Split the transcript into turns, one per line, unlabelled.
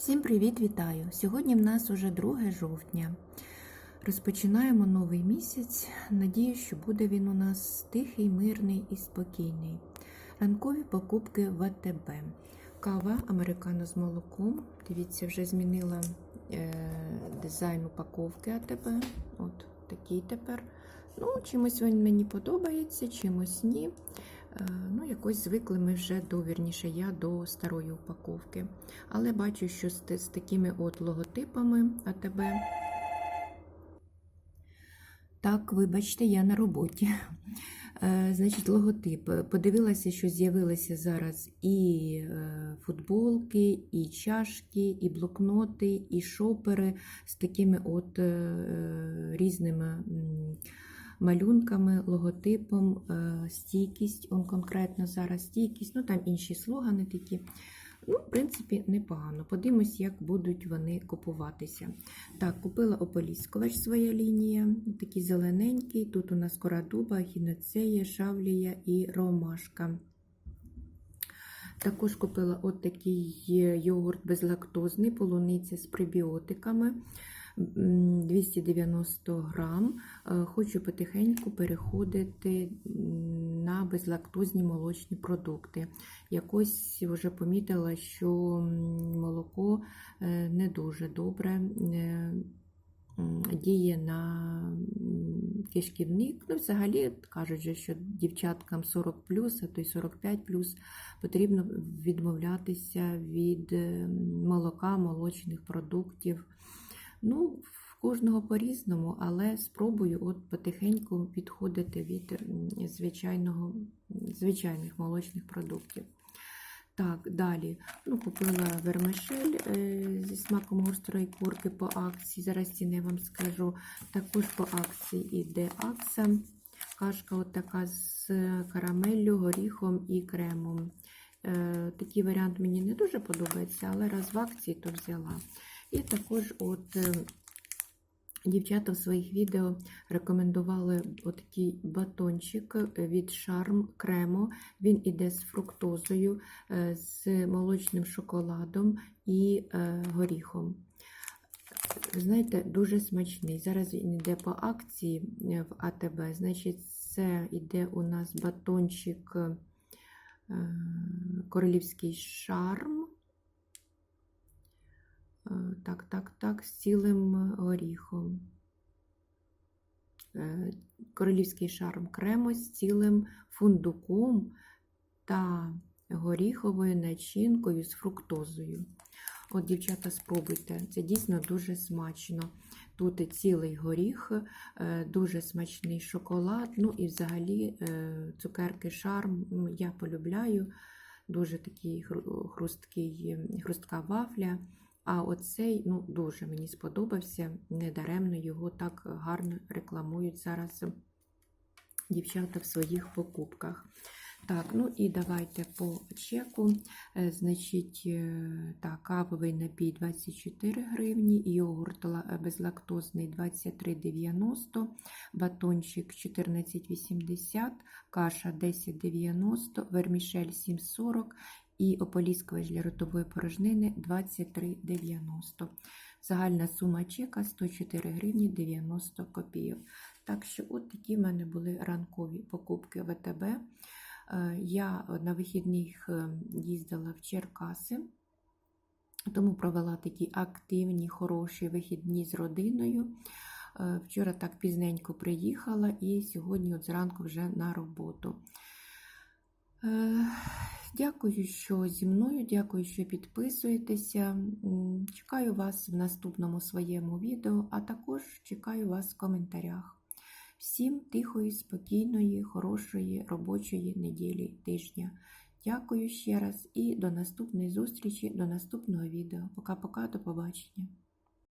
Всім привіт, вітаю! Сьогодні в нас уже 2 жовтня. Розпочинаємо новий місяць. Надію, що буде він у нас тихий, мирний і спокійний. Ранкові покупки в АТБ. Кава американо з молоком. Дивіться, вже змінила е, дизайн упаковки АТБ. От такий тепер. Ну, чимось він мені подобається, чимось ні. Е, Ну, якось звикли ми вже до, вірніше, я до старої упаковки. Але бачу, що з, з такими от логотипами АТБ. Так, вибачте, я на роботі. Е, Значить, логотип. Подивилася, що з'явилися зараз і е, футболки, і чашки, і блокноти, і шопери з такими от різними. Малюнками, логотипом, е, стійкість, он конкретно зараз стійкість, ну там інші слогани такі. Ну, в принципі, непогано. Подивимось, як будуть вони купуватися. Так, купила ополіскувач своя лінія, такий зелененький. Тут у нас корадуба, хінецея, шавлія і ромашка. Також купила от такий йогурт безлактозний, полуниця з пребіотиками. М, 290 грам. Е, Хочу потихеньку переходити на безлактозні молочні продукти. Якось вже помітила, що молоко е, не дуже добре е, діє на кишківник. Ну, взагалі кажуть, що дівчаткам 40 а то й 45 потрібно відмовлятися від молока, молочних продуктів. Ну, в кожного по-різному, але спробую от потихеньку підходити від звичайного, звичайних молочних продуктів. Так, далі. Ну, купила вермишель е, зі смаком гострої курки по акції. Зараз ціни вам скажу. Також по акції іде акса. Кашка така з карамеллю, горіхом і кремом. Е, такий варіант мені не дуже подобається, але раз в акції, то взяла. І також от е, дівчата в своїх відео рекомендували отакий батончик від Charm Кремо. Він іде з фруктозою, е, з молочним шоколадом і е, горіхом. Знаєте, дуже смачний. Зараз він йде по акції е, в АТБ. Значить, це йде у нас батончик е, королівський шарм. Е, Так, так, так, з цілим горіхом. Е, Королівський шарм кремо з цілим фундуком та горіховою начинкою з фруктозою. От, дівчата, спробуйте, це дійсно дуже смачно. Тут цілий горіх, е, дуже смачний шоколад. Ну і взагалі е, цукерки шарм я полюбляю. Дуже такий хрусткий, хрустка вафля. А оцей ну, дуже мені сподобався. Недаремно його так гарно рекламують зараз дівчата в своїх покупках. Так, ну і давайте по чеку. Е, Значить, е, так, кавовий напій 24 гривні, йогурт безлактозний 23,90, батончик 14,80, каша 10,90, вермішель 7,40 і ополіскувач для ротової порожнини 23,90. Загальна сума чека 104 гривні 90 копійок. Так що, от такі в мене були ранкові покупки в АТБ. Е, Я на вихідних е, їздила в Черкаси, тому провела такі активні, хороші вихідні з родиною. Е, Вчора так пізненько приїхала і сьогодні от зранку вже на роботу. Е, Дякую, що зі мною, дякую, що підписуєтеся. Чекаю вас в наступному своєму відео, а також чекаю вас в коментарях. Всім тихої, спокійної, хорошої робочої неділі тижня. Дякую ще раз і до наступної зустрічі, до наступного відео. Пока-пока, до побачення.